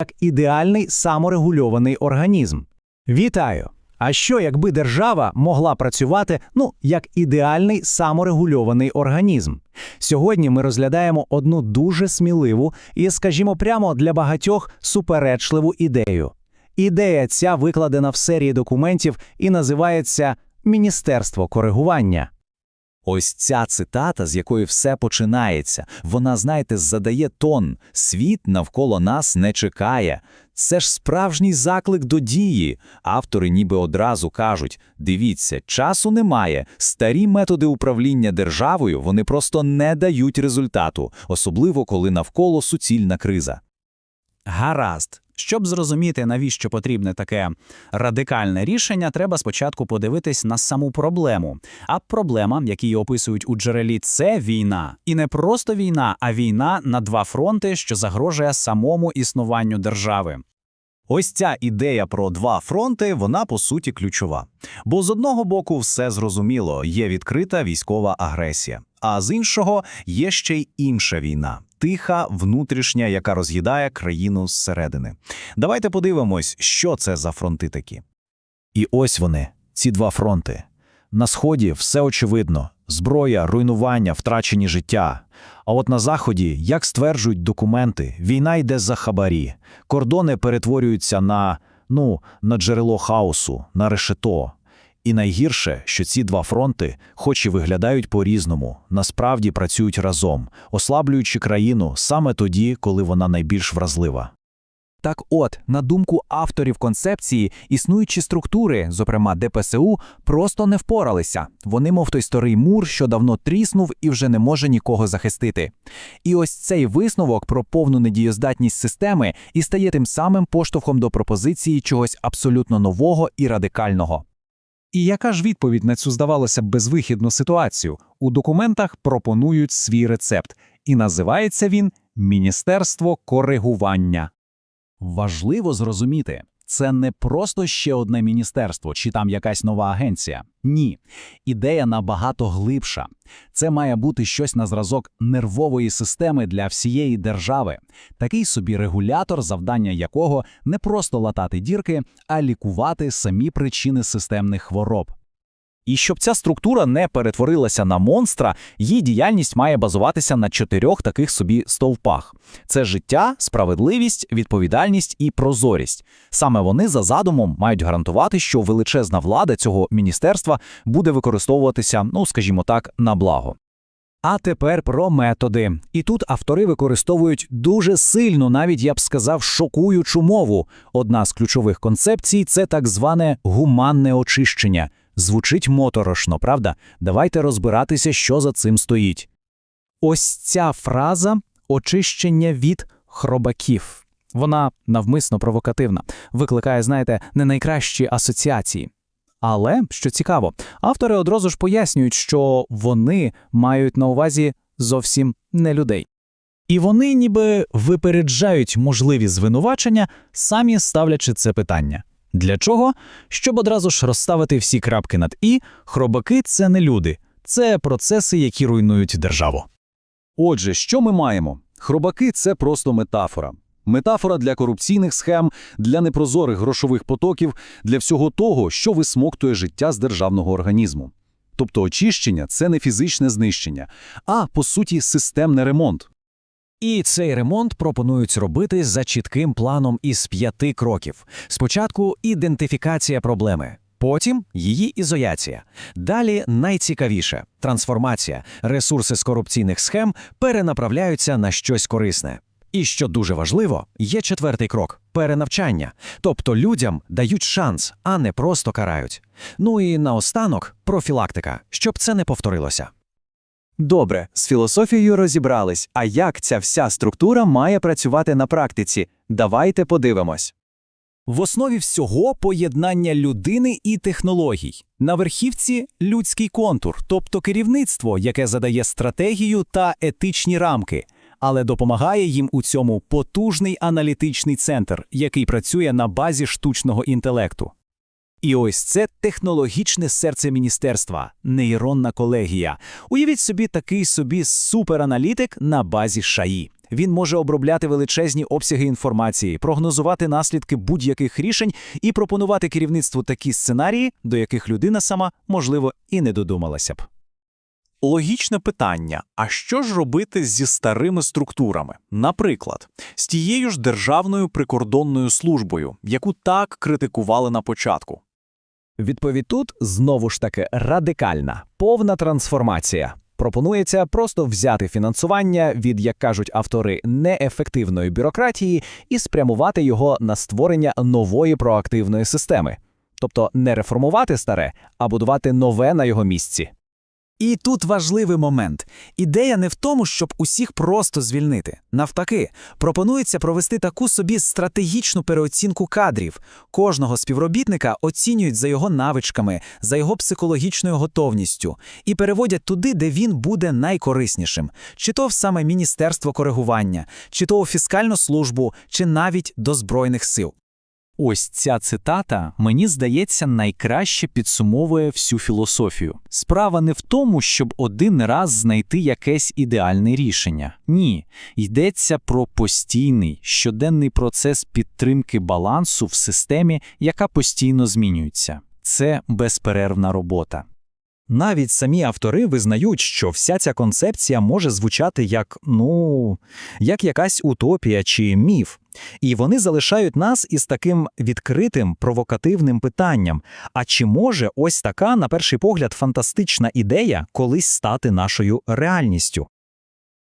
як ідеальний саморегульований організм. Вітаю! А що, якби держава могла працювати ну як ідеальний саморегульований організм? Сьогодні ми розглядаємо одну дуже сміливу і, скажімо прямо, для багатьох суперечливу ідею. Ідея ця викладена в серії документів і називається Міністерство коригування. Ось ця цитата, з якої все починається, вона, знаєте, задає тон. Світ навколо нас не чекає. Це ж справжній заклик до дії. Автори ніби одразу кажуть, дивіться, часу немає, старі методи управління державою, вони просто не дають результату, особливо коли навколо суцільна криза. Гаразд. Щоб зрозуміти, навіщо потрібне таке радикальне рішення, треба спочатку подивитись на саму проблему. А проблема, яку її описують у джерелі, це війна. І не просто війна, а війна на два фронти, що загрожує самому існуванню держави. Ось ця ідея про два фронти, вона по суті ключова. Бо з одного боку все зрозуміло, є відкрита військова агресія, а з іншого є ще й інша війна. Тиха, внутрішня, яка роз'їдає країну зсередини. Давайте подивимось, що це за фронти такі. І ось вони, ці два фронти. На сході все очевидно: зброя, руйнування, втрачені життя. А от на заході, як стверджують документи, війна йде за хабарі, кордони перетворюються на ну, на джерело хаосу, на решето. І найгірше, що ці два фронти, хоч і виглядають по-різному, насправді працюють разом, ослаблюючи країну саме тоді, коли вона найбільш вразлива. Так от, на думку авторів концепції, існуючі структури, зокрема ДПСУ, просто не впоралися. Вони, мов той старий мур, що давно тріснув і вже не може нікого захистити. І ось цей висновок про повну недієздатність системи і стає тим самим поштовхом до пропозиції чогось абсолютно нового і радикального. І яка ж відповідь на цю здавалося б безвихідну ситуацію? У документах пропонують свій рецепт, і називається він Міністерство коригування. Важливо зрозуміти, це не просто ще одне міністерство чи там якась нова агенція. Ні, ідея набагато глибша. Це має бути щось на зразок нервової системи для всієї держави, такий собі регулятор, завдання якого не просто латати дірки, а лікувати самі причини системних хвороб. І щоб ця структура не перетворилася на монстра, її діяльність має базуватися на чотирьох таких собі стовпах: це життя, справедливість, відповідальність і прозорість. Саме вони за задумом мають гарантувати, що величезна влада цього міністерства буде використовуватися, ну скажімо так, на благо. А тепер про методи. І тут автори використовують дуже сильну, навіть я б сказав, шокуючу мову. Одна з ключових концепцій це так зване гуманне очищення. Звучить моторошно, правда? Давайте розбиратися, що за цим стоїть. Ось ця фраза очищення від хробаків. Вона навмисно провокативна, викликає, знаєте, не найкращі асоціації. Але, що цікаво, автори одразу ж пояснюють, що вони мають на увазі зовсім не людей. І вони ніби випереджають можливі звинувачення, самі ставлячи це питання. Для чого? Щоб одразу ж розставити всі крапки над і, хробаки це не люди, це процеси, які руйнують державу. Отже, що ми маємо? Хробаки це просто метафора. Метафора для корупційних схем, для непрозорих грошових потоків, для всього того, що висмоктує життя з державного організму. Тобто очищення це не фізичне знищення, а по суті системний ремонт. І цей ремонт пропонують робити за чітким планом із п'яти кроків. Спочатку ідентифікація проблеми, потім її ізоляція. Далі найцікавіше трансформація. Ресурси з корупційних схем перенаправляються на щось корисне. І що дуже важливо, є четвертий крок перенавчання. Тобто людям дають шанс, а не просто карають. Ну і наостанок профілактика, щоб це не повторилося. Добре, з філософією розібрались, а як ця вся структура має працювати на практиці? Давайте подивимось. В основі всього поєднання людини і технологій. На верхівці людський контур, тобто керівництво, яке задає стратегію та етичні рамки, але допомагає їм у цьому потужний аналітичний центр, який працює на базі штучного інтелекту. І ось це технологічне серце міністерства, нейронна колегія. Уявіть собі такий собі супераналітик на базі ШАІ. Він може обробляти величезні обсяги інформації, прогнозувати наслідки будь-яких рішень і пропонувати керівництву такі сценарії, до яких людина сама, можливо, і не додумалася б. Логічне питання: а що ж робити зі старими структурами? Наприклад, з тією ж Державною прикордонною службою, яку так критикували на початку. Відповідь тут знову ж таки радикальна, повна трансформація. Пропонується просто взяти фінансування від, як кажуть автори, неефективної бюрократії і спрямувати його на створення нової проактивної системи. Тобто не реформувати старе, а будувати нове на його місці. І тут важливий момент. Ідея не в тому, щоб усіх просто звільнити. Навпаки, пропонується провести таку собі стратегічну переоцінку кадрів. Кожного співробітника оцінюють за його навичками, за його психологічною готовністю і переводять туди, де він буде найкориснішим, чи то в саме міністерство коригування, чи то у фіскальну службу, чи навіть до збройних сил. Ось ця цитата, мені здається, найкраще підсумовує всю філософію. Справа не в тому, щоб один раз знайти якесь ідеальне рішення. Ні, йдеться про постійний, щоденний процес підтримки балансу в системі, яка постійно змінюється. Це безперервна робота. Навіть самі автори визнають, що вся ця концепція може звучати як, ну, як якась утопія чи міф. І вони залишають нас із таким відкритим, провокативним питанням: а чи може ось така, на перший погляд, фантастична ідея колись стати нашою реальністю?